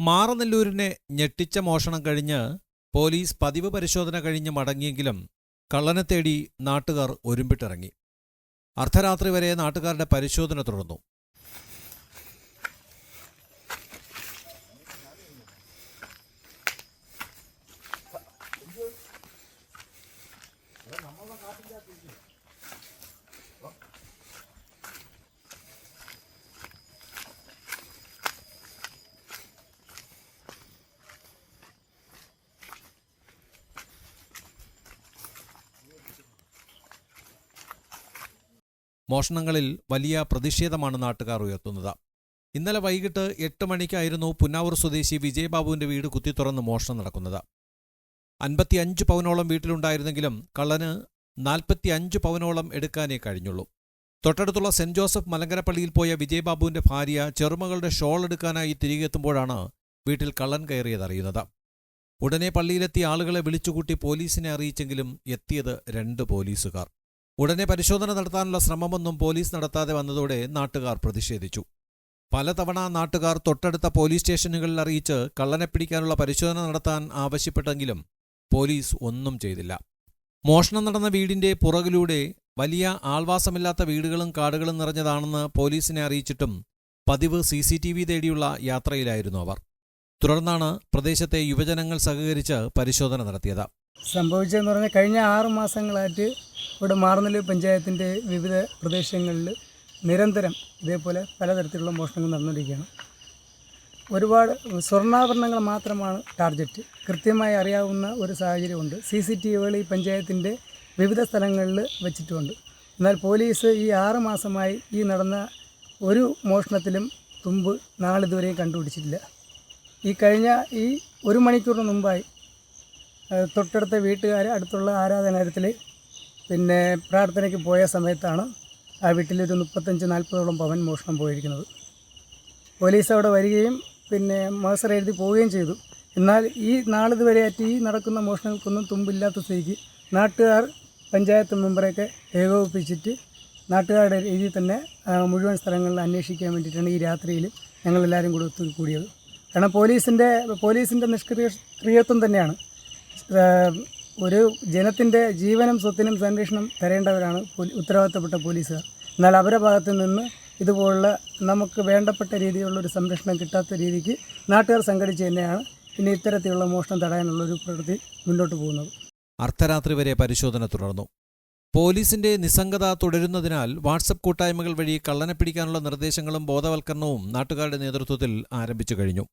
മാറനെല്ലൂരിനെ ഞെട്ടിച്ച മോഷണം കഴിഞ്ഞ് പോലീസ് പതിവ് പരിശോധന കഴിഞ്ഞ് മടങ്ങിയെങ്കിലും കള്ളനെ തേടി നാട്ടുകാർ ഒരുമ്പിട്ടിറങ്ങി. അർദ്ധരാത്രി വരെ നാട്ടുകാരുടെ പരിശോധന തുടർന്നു. മോഷണങ്ങളിൽ വലിയ പ്രതിഷേധമാണ് നാട്ടുകാർ ഉയർത്തുന്നത്. ഇന്നലെ വൈകിട്ട് എട്ട് മണിക്കായിരുന്നു പുന്നാവൂർ സ്വദേശി വിജയബാബുവിന്റെ വീട് കുത്തിത്തുറന്ന് മോഷണം നടക്കുന്നത്. അൻപത്തിയഞ്ച് പവനോളം വീട്ടിലുണ്ടായിരുന്നെങ്കിലും കള്ളന് നാൽപ്പത്തിയഞ്ച് പവനോളം എടുക്കാനേ കഴിഞ്ഞുള്ളൂ. തൊട്ടടുത്തുള്ള സെന്റ് ജോസഫ് മലങ്കരപ്പള്ളിയിൽ പോയ വിജയബാബുവിന്റെ ഭാര്യ ചെറുമകളുടെ ഷോൾ എടുക്കാനായി തിരികെ എത്തുമ്പോഴാണ് വീട്ടിൽ കള്ളൻ കയറിയതറിയുന്നത് ഉടനെ പള്ളിയിലെത്തിയ ആളുകളെ വിളിച്ചുകൂട്ടി പോലീസിനെ അറിയിച്ചെങ്കിലും എത്തിയത് രണ്ട് പോലീസുകാർ. ഉടനെ പരിശോധന നടത്താനുള്ള ശ്രമമൊന്നും പോലീസ് നടത്താതെ വന്നതോടെ നാട്ടുകാർ പ്രതിഷേധിച്ചു. പലതവണ നാട്ടുകാർ തൊട്ടടുത്ത പോലീസ് സ്റ്റേഷനുകളിൽ അറിയിച്ച് കള്ളനെ പിടിക്കാനുള്ള പരിശോധന നടത്താൻ ആവശ്യപ്പെട്ടെങ്കിലും പോലീസ് ഒന്നും ചെയ്തില്ല. മോഷണം നടന്ന വീടിന്റെ പുറകിലൂടെ വലിയ ആൾവാസമില്ലാത്ത വീടുകളും കാടുകളും നിറഞ്ഞതാണെന്ന് പോലീസിനെ അറിയിച്ചിട്ടും പതിവ് സി സി ടി വി തേടിയുള്ള യാത്രയിലായിരുന്നു അവർ. തുടർന്നാണ് പ്രദേശത്തെ യുവജനങ്ങൾ സഹകരിച്ച് പരിശോധന നടത്തിയത്. സംഭവിച്ചതെന്ന് പറഞ്ഞാൽ കഴിഞ്ഞ ആറ് മാസങ്ങളായിട്ട് ഇവിടെ മാറുന്നല്ലൂർ പഞ്ചായത്തിന്റെ വിവിധ പ്രദേശങ്ങളിൽ നിരന്തരം ഇതേപോലെ പലതരത്തിലുള്ള മോഷണങ്ങൾ നടന്നിരിക്കുകയാണ് ഒരുപാട് സ്വർണാഭരണങ്ങൾ മാത്രമാണ് ടാർഗറ്റ് കൃത്യമായി അറിയാവുന്ന ഒരു സാഹചര്യമുണ്ട്. സി സി ടി വികൾ ഈ പഞ്ചായത്തിന്റെ വിവിധ സ്ഥലങ്ങളിൽ വെച്ചിട്ടുമുണ്ട് എന്നാൽ പോലീസ് ഈ ആറ് മാസമായി ഈ നടന്ന ഒരു മോഷണത്തിലും തുമ്പ് നാളിതുവരെയും കണ്ടുപിടിച്ചിട്ടില്ല. ഈ കഴിഞ്ഞ ഈ ഒരു മണിക്കൂറിന് മുമ്പായി തൊട്ടടുത്ത വീട്ടുകാർ അടുത്തുള്ള ആരാധനാലയത്തിൽ പിന്നെ പ്രാർത്ഥനയ്ക്ക് പോയ സമയത്താണ് ആ വീട്ടിലൊരു മുപ്പത്തഞ്ച് നാൽപ്പതോളം പവൻ മോഷണം പോയിരിക്കുന്നത്. പോലീസ് അവിടെ വരികയും പിന്നെ മാസ്റ്റർ എഴുതി പോവുകയും ചെയ്തു. എന്നാൽ ഈ നാളിതുവരെ നാളിതുവരെയായിട്ട് ഈ നടക്കുന്ന മോഷണങ്ങൾക്കൊന്നും തുമ്പില്ലാത്ത സ്ഥിതിക്ക് നാട്ടുകാർ പഞ്ചായത്ത് മെമ്പറെയൊക്കെ ഏകോപിപ്പിച്ചിട്ട് നാട്ടുകാരുടെ രീതിയിൽ തന്നെ മുഴുവൻ സ്ഥലങ്ങളിൽ അന്വേഷിക്കാൻ വേണ്ടിയിട്ടാണ് ഈ രാത്രിയിൽ ഞങ്ങളെല്ലാവരും കൂടി ഒത്തുകൂടിയത്. കാരണം പോലീസിന്റെ പോലീസിന്റെ നിഷ്ക്രിയ ക്രിയത്വം തന്നെയാണ്. ഒരു ജനത്തിന്റെ ജീവനും സ്വത്തിനും സംരക്ഷണം തരേണ്ടവരാണ് ഉത്തരവാദിത്തപ്പെട്ട പോലീസുകാർ. എന്നാൽ അവരുടെ ഭാഗത്തു നിന്ന് ഇതുപോലുള്ള നമുക്ക് വേണ്ടപ്പെട്ട രീതിയിലുള്ള ഒരു സംരക്ഷണം കിട്ടാത്ത രീതിക്ക് നാട്ടുകാർ സംഘടിച്ച് തന്നെയാണ് ഇനി ഇത്തരത്തിലുള്ള മോഷണം തടയാനുള്ള ഒരു പ്രവൃത്തി മുന്നോട്ട് പോകുന്നത്. അർദ്ധരാത്രി വരെ പരിശോധന തുടർന്നു. പോലീസിന്റെ നിസ്സംഗത തുടരുന്നതിനാൽ വാട്സപ്പ് കൂട്ടായ്മകൾ വഴി കള്ളനെ പിടിക്കാനുള്ള നിർദ്ദേശങ്ങളും ബോധവൽക്കരണവും നാട്ടുകാരുടെ നേതൃത്വത്തിൽ ആരംഭിച്ചു കഴിഞ്ഞു.